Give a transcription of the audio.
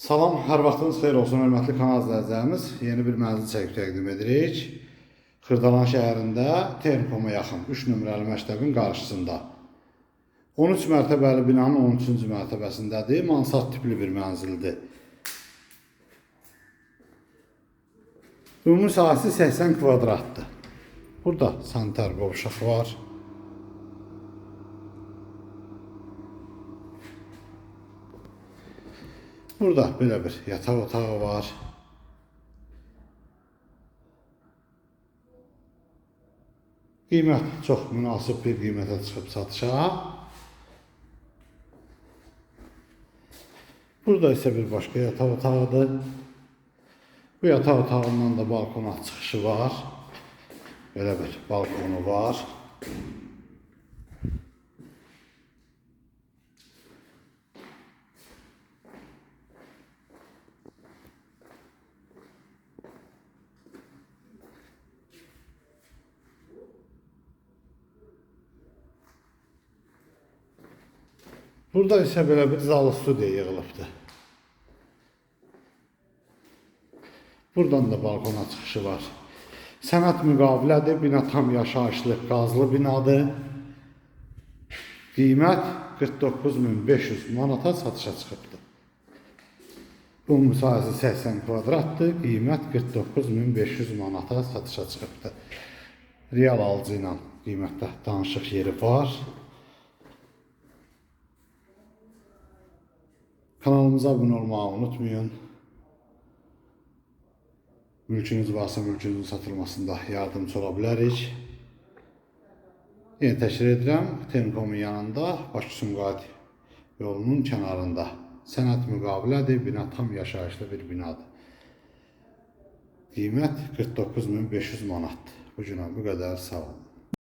Salam, hər vaxtınız xeyir olsun, hörmətli kanal izləyicilərimiz. Yeni bir mənzil çəkib təqdim edirik. Xırdalan şəhərində Termkoma yaxın 3 nömrəli məktəbin qarşısında. 13 mərtəbəli binanın 13-cü mərtəbəsindədir. Mansard tipli bir mənzildir. Ümumi sahəsi 80 kvadratdır. Burada sanitar qovşaq var. Burada belə bir yataq otağı var. Qiymət çox münasib bir qiymətə çıxıb satışa. Burada isə bir başqa yataq otağıdır. Bu yataq otağından da balkona çıxışı var. Belə bir balkonu var. Burada isə belə bir zalı studiya yığılıbdır. Buradan da balkona çıxışı var. Sənət müqavilədir. Bina tam yaşayışlı, qazlı binadır. Qiymət 49500 manata satışa çıxıbdır. Bu müsahəsi 80 kvadratdır. Qiymət 49500 manata satışa çıxıbdır. Real alıcı ilə qiymətdə danışıq yeri var. Kanalımıza abone olmayı unutmayın. Mülkünüz varsa mülkünüzün satılmasında yardımcı ola bilərik. Yeni təşkil edirəm. Tenkomun yanında Bakı-Sumqayıt yolunun kənarında. Sənət müqavilədir. Bina tam yaşayışlı bir binadır. Qiymət 49500 manatdır. Bu bu qədər sağ olun.